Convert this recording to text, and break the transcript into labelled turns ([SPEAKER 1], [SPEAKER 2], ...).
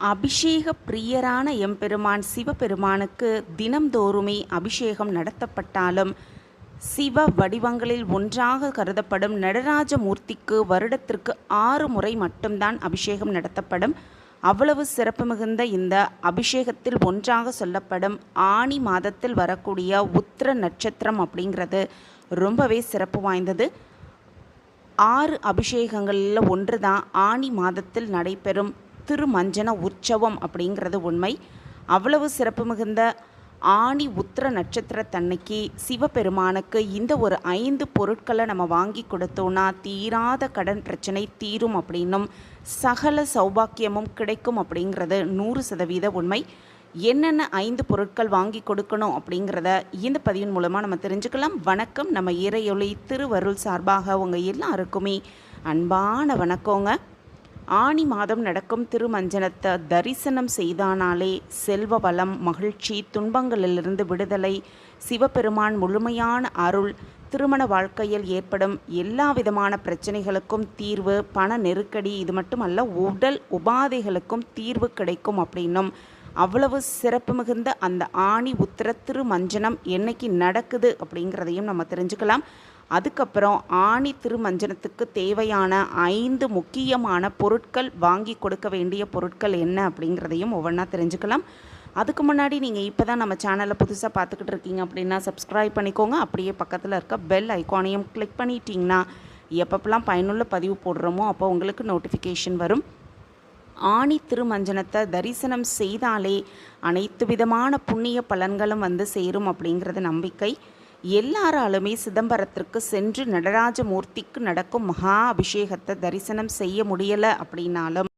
[SPEAKER 1] அபிஷேக பிரியரான எம்பெருமான் சிவபெருமானுக்கு தினம்தோறுமே அபிஷேகம் நடத்தப்பட்டாலும் சிவ வடிவங்களில் ஒன்றாக கருதப்படும் நடராஜமூர்த்திக்கு வருடத்திற்கு ஆறு முறை மட்டும்தான் அபிஷேகம் நடத்தப்படும். அவ்வளவு சிறப்பு மிகுந்த இந்த அபிஷேகத்தில் ஒன்றாக சொல்லப்படும் ஆனி மாதத்தில் வரக்கூடிய உத்திர நட்சத்திரம் அப்படிங்கிறது ரொம்பவே சிறப்பு வாய்ந்தது. ஆறு அபிஷேகங்களில் ஒன்று தான் ஆனி மாதத்தில் நடைபெறும் திருமஞ்சன உற்சவம் அப்படிங்கிறது உண்மை. அவ்வளவு சிறப்பு மிகுந்த ஆனி உத்திர நட்சத்திரத்தன்னைக்கு சிவபெருமானுக்கு இந்த ஒரு ஐந்து பொருட்களை நம்ம வாங்கி கொடுத்தோன்னா தீராத கடன் பிரச்சனை தீரும் அப்படின்னும் சகல சௌபாக்கியமும் கிடைக்கும் அப்படிங்கிறது நூறு சதவீத உண்மை. என்னென்ன ஐந்து பொருட்கள் வாங்கி கொடுக்கணும் அப்படிங்கிறத இந்த பதிவின் மூலமாக நம்ம தெரிஞ்சுக்கலாம். வணக்கம். நம்ம இறையொளி திருவருள் சார்பாக உங்கள் எல்லாருக்குமே அன்பான வணக்கங்க. ஆனி மாதம் நடக்கும் திருமஞ்சனத்தை தரிசனம் செய்தானாலே செல்வ வளம் மகிழ்ச்சி துன்பங்களிலிருந்து விடுதலை சிவபெருமான் முழுமையான அருள் திருமண வாழ்க்கையில் ஏற்படும் எல்லா விதமான பிரச்சனைகளுக்கும் தீர்வு பண நெருக்கடி இது மட்டுமல்ல உடல் உபாதைகளுக்கும் தீர்வு கிடைக்கும் அப்படின்னும் அவ்வளவு சிறப்பு மிகுந்த அந்த ஆணி உத்திர திருமஞ்சனம் என்னைக்கு நடக்குது அப்படிங்கிறதையும் நம்ம தெரிஞ்சுக்கலாம். அதுக்கப்புறம் ஆணி திருமஞ்சனத்துக்கு தேவையான ஐந்து முக்கியமான பொருட்கள் வாங்கி கொடுக்க வேண்டிய பொருட்கள் என்ன அப்படிங்கிறதையும் ஒவ்வொன்றா தெரிஞ்சுக்கலாம். அதுக்கு முன்னாடி நீங்கள் இப்போ தான் நம்ம சேனலை புதுசாக பார்த்துக்கிட்டு இருக்கீங்க அப்படின்னா சப்ஸ்கிரைப் பண்ணிக்கோங்க. அப்படியே பக்கத்தில் இருக்க பெல் ஐக்கானையும் கிளிக் பண்ணிட்டீங்கன்னா எப்பப்பெல்லாம் பயனுள்ள பதிவு போடுறோமோ அப்போ உங்களுக்கு நோட்டிஃபிகேஷன் வரும். ஆணி திருமஞ்சனத்தை தரிசனம் செய்தாலே அனைத்து விதமான புண்ணிய பலன்களும் வந்து சேரும் அப்படிங்கிறது நம்பிக்கை. எல்லாராலுமே சிதம்பரத்திற்கு சென்று நடராஜமூர்த்திக்கு நடக்கும் மகா அபிஷேகத்தை தரிசனம் செய்ய முடியலை அப்படின்னாலும்